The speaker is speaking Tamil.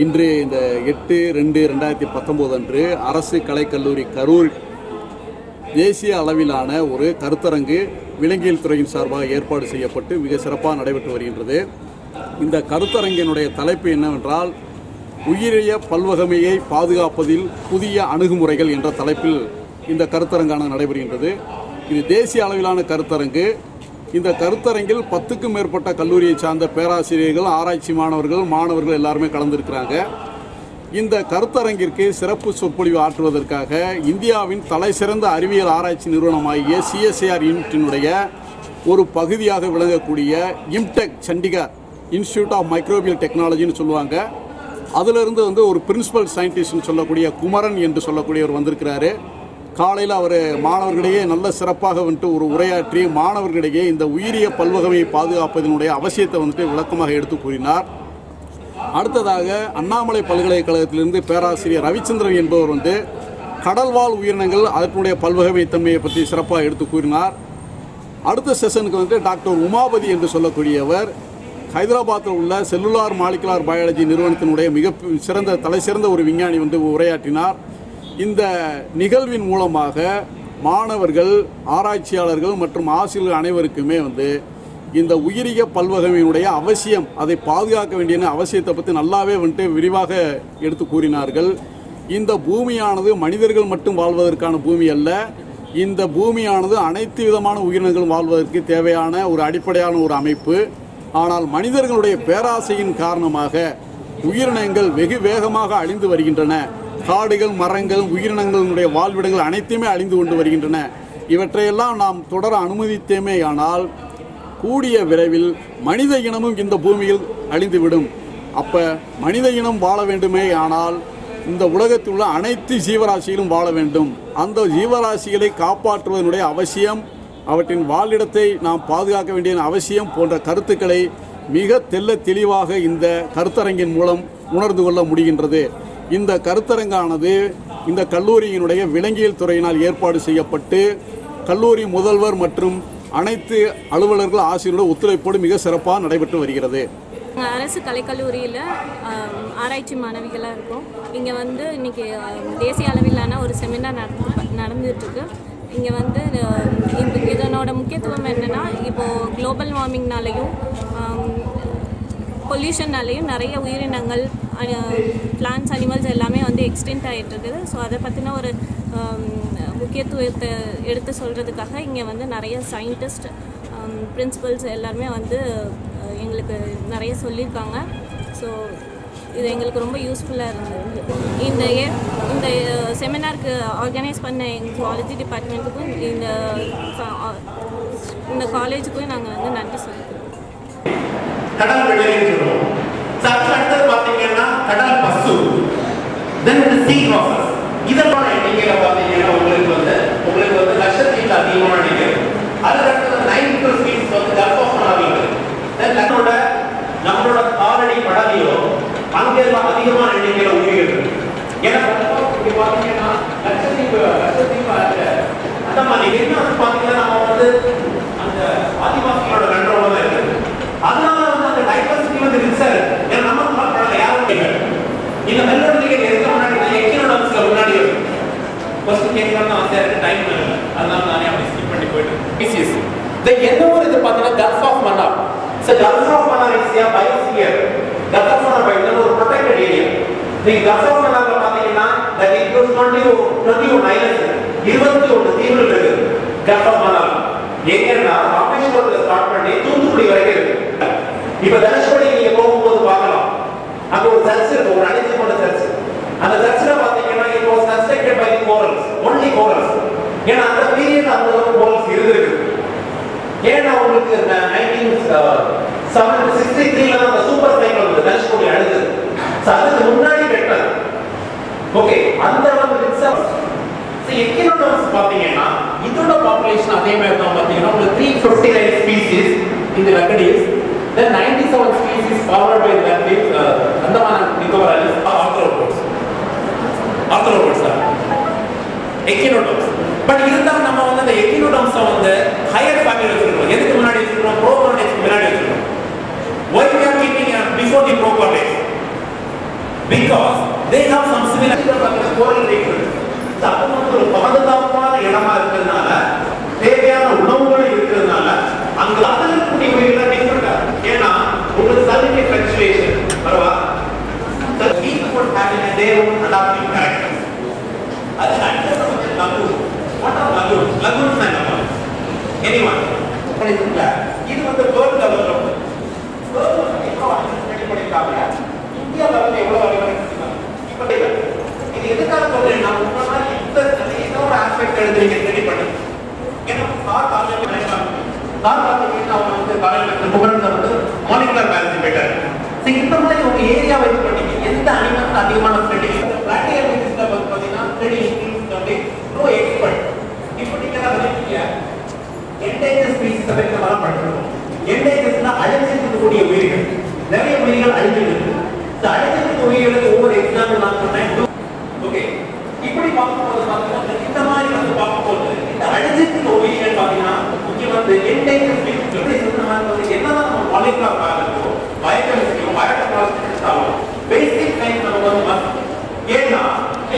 இன்று இந்த எட்டு ரெண்டு ரெண்டாயிரத்தி பத்தொம்போது அன்று அரசு கலைக்கல்லூரி கரூர் தேசிய அளவிலான ஒரு கருத்தரங்கு விலங்கியல் துறையின் சார்பாக ஏற்பாடு செய்யப்பட்டு மிக சிறப்பாக நடைபெற்று வருகின்றது. இந்த கருத்தரங்கினுடைய தலைப்பு என்னவென்றால் உயிரிய பல்வகமையை பாதுகாப்பதில் புதிய அணுகுமுறைகள் என்ற தலைப்பில் இந்த கருத்தரங்கான நடைபெறுகின்றது. இது தேசிய அளவிலான கருத்தரங்கு. இந்த கருத்தரங்கில் பத்துக்கும் மேற்பட்ட கல்லூரியை சார்ந்த பேராசிரியர்கள் ஆராய்ச்சி மாணவர்கள் மாணவர்கள் எல்லாருமே கலந்திருக்கிறாங்க. இந்த கருத்தரங்கிற்கு சிறப்பு சொற்பொழிவு ஆற்றுவதற்காக இந்தியாவின் தலைசிறந்த அறிவியல் ஆராய்ச்சி நிறுவனமாகிய சிஎஸ்ஐஆர் யூனிட்டினுடைய ஒரு பகுதியாக விளங்கக்கூடிய IMTECH Chandigarh institute of microbial டெக்னாலஜின்னு சொல்லுவாங்க. அதிலிருந்து வந்து ஒரு பிரின்சிபல் சயின்டிஸ்ட்னு சொல்லக்கூடிய குமரன் என்று சொல்லக்கூடியவர் வந்திருக்கிறாரு. காலையில் அவர் மாணவர்களிடையே நல்ல சிறப்பாக வந்துட்டு ஒரு உரையாற்றி மாணவர்களிடையே இந்த உயிரிய பல்வகமையை பாதுகாப்பதனுடைய அவசியத்தை வந்துட்டு விளக்கமாக எடுத்து கூறினார். அடுத்ததாக அண்ணாமலை பல்கலைக்கழகத்திலிருந்து பேராசிரியர் ரவிச்சந்திரன் என்பவர் வந்து கடல்வாழ் உயிரினங்கள் அதனுடைய பல்வகமை தன்மையை பற்றி சிறப்பாக எடுத்து கூறினார். அடுத்த செஷனுக்கு வந்து டாக்டர் உமாபதி என்று சொல்லக்கூடியவர் ஹைதராபாத்தில் உள்ள செல்லுலார் மாலிகுலார் பயாலஜி நிறுவனத்தினுடைய மிக சிறந்த தலை சிறந்த ஒரு விஞ்ஞானி வந்து உரையாற்றினார். இந்த நிகழ்வின் மூலமாக மாணவர்கள் ஆராய்ச்சியாளர்கள் மற்றும் ஆசிரியர்கள் அனைவருக்குமே வந்து இந்த உயிரிய பல்வகைமையினுடைய அவசியம் அதை பாதுகாக்க வேண்டிய அவசியத்தை பற்றி நல்லாவே வந்துட்டு விரிவாக எடுத்து கூறினார்கள். இந்த பூமியானது மனிதர்கள் மட்டும் வாழ்வதற்கான பூமி அல்ல இந்த பூமியானது அனைத்து விதமான உயிரினங்களும் வாழ்வதற்கு தேவையான ஒரு அடிப்படையான ஒரு அமைப்பு. ஆனால் மனிதர்களுடைய பேராசையின் காரணமாக உயிரினங்கள் வெகு வேகமாக அழிந்து வருகின்றன. காடுகள் மரங்கள் உயிரினங்களுடைய வாழ்விடங்கள் அனைத்துமே அழிந்து கொண்டு வருகின்றன. இவற்றையெல்லாம் நாம் தொடர அனுமதித்தேமேயானால் கூடிய விரைவில் மனித இனமும் இந்த பூமியில் அழிந்துவிடும். அப்போ மனித இனம் வாழ வேண்டுமே ஆனால் இந்த உலகத்தில் உள்ள அனைத்து ஜீவராசிகளும் வாழ வேண்டும். அந்த ஜீவராசிகளை காப்பாற்றுவதனுடைய அவசியம் அவற்றின் வாழிடத்தை நாம் பாதுகாக்க வேண்டிய அவசியம் போன்ற கருத்துக்களை மிக தெல்ல தெளிவாக இந்த கருத்தரங்கின் மூலம் உணர்ந்து கொள்ள முடிகின்றது. இந்த கருத்தரங்கானது இந்த கல்லூரியினுடைய விலங்கியல் துறையினால் ஏற்பாடு செய்யப்பட்டு கல்லூரி முதல்வர் மற்றும் அனைத்து அலுவலர்கள் ஆசிரியரோட ஒத்துழைப்போடு மிக சிறப்பாக நடைபெற்று வருகிறது. அரசு கலைக்கல்லூரியில் ஆராய்ச்சி மாணவிகளாக இருக்கும். இங்கே வந்து இன்றைக்கி தேசிய அளவிலான ஒரு செமினார் நடந்து நடந்துகிட்ருக்கு. இங்கே வந்து இந்த இதனோட முக்கியத்துவம் என்னென்னா இப்போது குளோபல் வார்மிங்னாலையும் பொல்யூஷன்னாலேயும் நிறைய உயிரினங்கள் பிளான்ஸ் அனிமல்ஸ் எல்லாமே வந்து எக்ஸ்டென்ட் ஆகிட்டு இருக்குது ஸோ அதை பற்றின ஒரு முக்கியத்துவத்தை எடுத்து சொல்கிறதுக்காக இங்கே வந்து நிறைய சயின்டிஸ்ட் பிரின்சிபல்ஸ் எல்லாருமே வந்து எங்களுக்கு நிறைய சொல்லியிருக்காங்க. ஸோ இது எங்களுக்கு ரொம்ப யூஸ்ஃபுல்லாக இருந்தது. இந்த ஏ- இந்த செமினாருக்கு ஆர்கனைஸ் பண்ண எங்கள் ஜுவாலஜி டிபார்ட்மெண்ட்டுக்கும் இந்த இந்த காலேஜுக்கும் நாங்கள் வந்து நன்றி சொல்லிக்கிறோம். கடல் வெள்ளரின்னு சொல்லுவோம். So, அதுக்கு அடுத்தது பார்த்தீங்கன்னா கடல் பசு. தென் இந்த சீ க்ராசஸ் இதெல்லாம் எண்ணிக்கையில் பாத்தீங்கன்னா உங்களுக்கு வந்து உங்களுக்கு வந்து லட்சத்தீவில் அதிகமான நினைக்கிறது அதுக்கு அடுத்தது நைன் ஸ்பீஸ் வந்து கல்ஃப் மனாவிகள் தென் நம்மளோட நம்மளோட காலடி படலையோ அங்கெல்லாம் அதிகமான எண்ணிக்கையில் உயிர்கள் இருக்கு. ஏன்னா இப்படி பாத்தீங்கன்னா லட்சத்தீவு லட்சத்தீவு அந்த மாதிரி என்ன பார்த்தீங்கன்னா பாத்தீங்கன்னா நம்ம வந்து அந்த ஆதிவாசிகளோட கண்ட்ரோல தான் இருக்கு அதனால வந்து அந்த டைவர்சிட்டி வந்து ரிச்சா இருக்கு ஏன்னா நம்ம பார்க்கறதுல யாரும் இல்லை இந்த மெல்லோட நீங்க எதுக்கு முன்னாடி இல்லை எக்கினோடம்ஸ்ல முன்னாடி இருக்கு ஆசையா இருக்கு டைம் அதனால நானே அப்படி ஸ்கிப் பண்ணி போயிட்டு இது பார்த்தீங்கன்னா Gulf of Mannar sir Gulf of Mannar is a Gulf of Mannar ஒரு ப்ரொடெக்டட் ஏரியா நீங்க கல்ஃப் ஆஃப் மன்னார்ல பாத்தீங்கன்னா தட் இன்க்ளூட்ஸ் 20 21 ஐலண்ட்ஸ் 21 தீவுகள் இருக்கு. கல்ஃப் ஆஃப் மன்னார் எங்கன்னா ராமேஸ்வரத்துல ஸ்டார்ட் பண்ணி தூத்துக்குடி வரைக்கும் இருக்கு. இப்ப தனுஷ்கோடி நீங்க போகும்போது பார்க்கலாம். அங்க ஒரு சர்ச் இருக்கு ஒரு கொண்ட சர்ச் அந்த சர்ச்சில் பாத்தீங்கன்னா it was constructed by the only only ஏன்னா அந்த பீரியட் அந்த corals இருந்திருக்கு. ஏன்னா உங்களுக்கு நைன்டீன் செவன் சிக்ஸ்டி த்ரீல தான் அந்த சூப்பர் சைக்கிள் வந்து தனுஷ்கோடி அழுது So, அதுக்கு முன்னாடி பெட்டர் ஓகே அந்த அளவு ரிசர்வ் எக்கினோடம்ஸ் பாத்தீங்கன்னா இதோட பாப்புலேஷன் அதே மாதிரி தான் பார்த்தீங்கன்னா உங்களுக்கு த்ரீ ஃபிஃப்டி நைன் ஸ்பீசிஸ் இந்த வெக்கடிஸ் then ninety seven species forward by அது அட்ரஸ் வந்து what are are lagoons lagoons என்ன எனிவன் இருக்குல்ல இது வந்து வேர்ல்ட் லெவல்ல இந்தியா லெவல்ல எவ்வளவு வடிவமைச்சிருக்காங்க இப்ப இது எதுக்காக சொல்றேன்னா உங்க மாதிரி இந்த ஏதோ ஒரு ஆஸ்பெக்ட் எடுத்து நீங்க ரெடி பண்ணி ஏன்னா கார் காலேஜ் கார் காலேஜ் அவங்க வந்து காலேஜ் புகழ்ந்த வந்து மாலிகுலர் பயாலஜி பெட்டர் இந்த மாதிரி உங்க ஏரியா வைஸ் பண்ணீங்க எந்த அனிமல்ஸ் அதிகமான ஸ்டடி பிளாட்டியர் மினிஸ்டர் வந்து பாத்தீங்கன்னா ஸ்டடி இன்க்ளூட்ஸ் வந்து நோ எக்ஸ்பர்ட் இப்போ நீங்க என்ன பண்ணிருக்கீங்க என்டேஞ்சர் ஸ்பீசிஸ் பத்தி நம்ம படிச்சிருக்கோம் என்டேஞ்சர்ஸ்னா அழிஞ்சிருக்கக்கூடிய உயிர்கள். நிறைய உயிர்கள் அழிஞ்சிருக்கு இந்த அழிஞ்சிருக்க உயிர்களுக்கு ஒவ்வொரு எக்ஸாம்பிள் நான் சொன்னேன். ஓகே இப்படி பார்க்கும்போது பார்த்தீங்கன்னா இந்த மாதிரி வந்து பார்க்கும்போது இந்த அழிஞ்சிருக்க உயிர்கள் பார்த்தீங்கன்னா இங்க வந்து என்டேஞ்சர் ஸ்பீசிஸ் மாதிரி வந்து என்னதான் நம்ம மாலிகுலர்